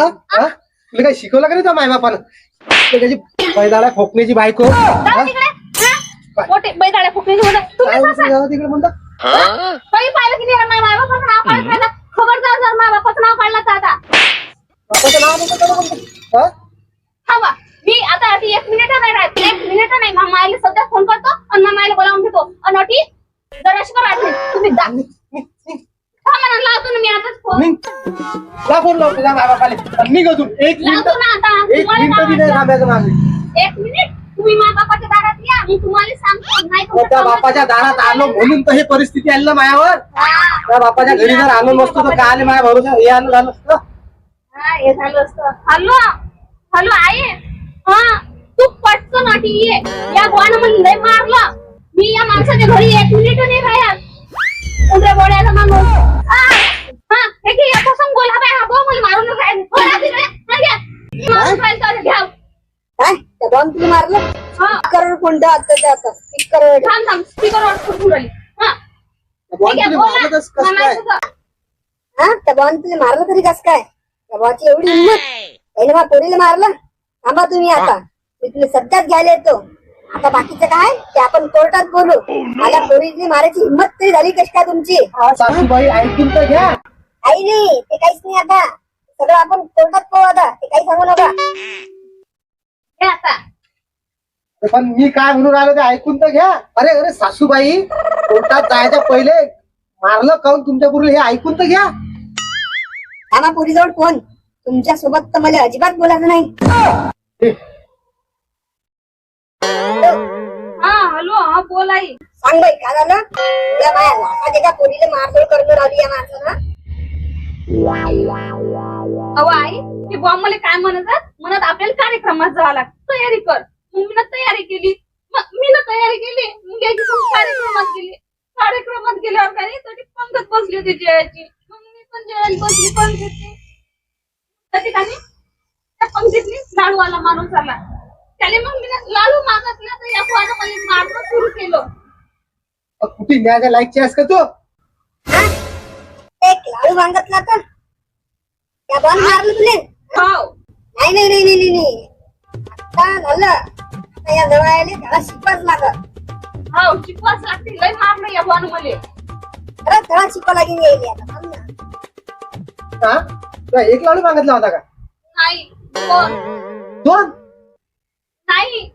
हा? हा? तुला काही शिकवलं का नाही त्या मायबापानं त्याची पैदाला खोकण्याची बायको. हा? जाऊ तिकडे. हा? मोठे बैदाड्या फुकण्याची मुलं. काय तुम्ही म्हणतो जाऊ तिकडे म्हणता. काही पाहिलं की नाही माझ्या बापाचं नाव काढत राहिलं खबरदार जर माझ्या बापाचं नाव काढलं तर आता. बापाचं नाव नको त्याला म्हणतो हा? थांबा मी आता एक मिनिट नाही राहत. एक मिनिट नाही. मग मायला सध्या फोन करतो आणि मग मायला बोलावून घेतो. आणि अटी जराशी. तुम्ही जा. थांबा ना लावतो ना मी आताच फोन निघ. फोन लावतो जा मायबापाले आणि निघ अजून. एक लावतो ना मिनिट आता. एक तुम्हाला मिनिट बी नाही थांबायचं माझं एक मिनिट. तुम्ही माझ्या बापाच्या दारात या. मी तुम्हाला सांगतो. नाही त्या बापाच्या दारात आलो म्हणून तर हे परिस्थिती आली ना मायावर. हा. त्या बापाच्या घरी जर आलो नसतो तर काय आले माझ्या भरोसा हे आलं झालं असतं? हा, हे झालं असतं. हॅलो? हॅलो आई? हा. तू पटकन अटी ये. या गोवानं मला लय मारलं. मी या माणसाच्या घरी एक मिनिट नाही राहत उद्या बोलायला माणूस हा हा, हे घे या कसं बोला बाय हा भाऊ मला मारून राहील हो, या तिकडे, हा, घ्या. मी मारून राहील तर घ्या काय त्या बॉम्ब तुम्ही मारलं हा. स्पीकर कोणतं आता ते आता. स्पीकर थांब थांब. स्पीकरवर फुटून राहिली हा. ठीक आहे, बोला. हा? त्या तुम्ही मारलं तरी कस काय? त्या बॉची एवढी हिंमत. पहिले मग पोरीला मारलं? थांबा तुम्ही आता. मी तुम्ही सध्याच घ्यायला येतो. आता बाकीचं काय? ते आपण कोर्टात बोलू. मला पोरीची मारायची हिंमत तरी झाली कशी काय तुमची? सासूबाई ऐकून तर घ्या. आई नाही ते काहीच नाही आता. सगळं आपण कोर्टात पाहू आता. ते काही सांगू नका. आता. पण मी काय म्हणून राहिलो ते ऐकून तर घ्या. अरे अरे सासूबाई कोर्टात जायच्या पहिले मारलं काऊन तुमच्या पूर्वी हे ऐकून तर घ्या. आम्हा पोरीजवळ फोन तुमच्यासोबत तर मला अजिबात बोलायचं नाही. हे, हॅलो हा बोल आई. सांग बाई काय झालं? या बाया लाखात एका पोरीला मारधोड करून राहिली या माणसानं. अहो आई हे बॉम्ब मला काय म्हणतात म्हणत आपल्याला कार्यक्रमात जावं लागतं. तयारी कर. मी तयारी केली. मग मी ना तयारी केली. कार्यक्रमात गेली. कार्यक्रमात गेल्यावर काय तरी पंगत बसली होती जेवायची मग मी पण जेवायला बसली पंगतीतली त्या ठिकाणी त्या पंगतीतली लाडूवाला माणूस आला. त्याने मग मी ना लाडू मागितला तर या मला मारणं सुरू केलं. कुठे? न्यायच्या लायकची आहेस का तू? एक लाडू मागतला तर. त्या बॉल मारलं तुले. नाही नाही नाही नाही नाही, आता झालं. या जवळ आले त्याला शिकवाच लागत हो शिकवाच लागते. लय मारलं या पोरानं मला खरंच त्याला शिकवा लागेल यायली आता थांब ना. हा? एक लाडू मागितला होता का? नाही कोण दोन? नाही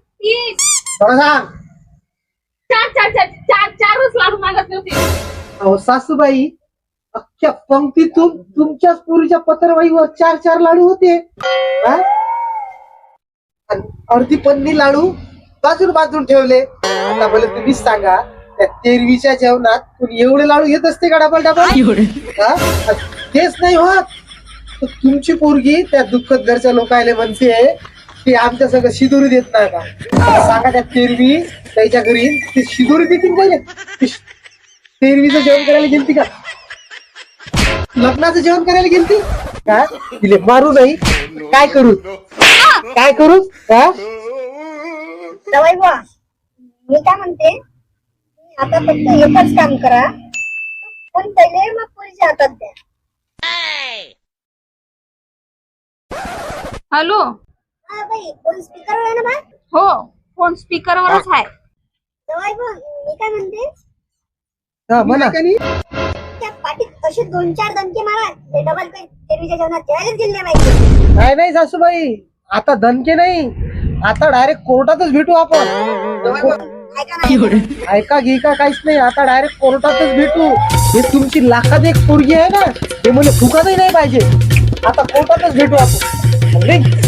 बरं सांग. चार चार चार चार चारच लाडू मागत होते अहो सासूबाई अख्ख्या पंक्तीतून तुमच्याच पुरीच्या पत्रवाईवर चार चार लाडू होते. हा? अर्धी पन्नी लाडू बाजून बाजून ठेवले. आता मला तुम्हीच सांगा त्या तेरवीच्या जेवणात कोणी एवढे लाडू घेत असते का डबल डबल तेच नाही होत. तुमची पोरगी त्या दुःखद घरच्या लोकायला म्हणते की आमच्या सगळं शिदोरी देत नाही का? सांगा त्या तेरवी त्याच्या घरी ते शिदोरी देतील का? ते तेरवीचं जेवण करायला गेलती का? लग्नाचं जेवण करायला गेलती? काय तिले मारू नाही. काय करू? काय करू? हा? जावई बुवा मी काय म्हणते आता फक्त एकच काम करा पण पहिले मग पोरीच्या हातात द्या. हॅलो? हा बाई फोन स्पीकर आहे ना बा? हो फोन स्पीकरवरच आहे. जावई बुवा मी काय म्हणते हा म्हणा त्या पाठीत असे दोन चार दणके मारा ते डबल काही तेरवीच्या जेवणात जेवायलाच गेले नाही. पाहिजे नाही नाही सासूबाई. आता धनके नाही. आता डायरेक्ट कोर्टातच भेटू आपण. ऐका ना ऐका काहीच नाही. आता डायरेक्ट कोर्टातच भेटू. हे तुमची लाखात एक पोरगी आहे ना हे मला फुकातही नाही पाहिजे. आता कोर्टातच भेटू आपण.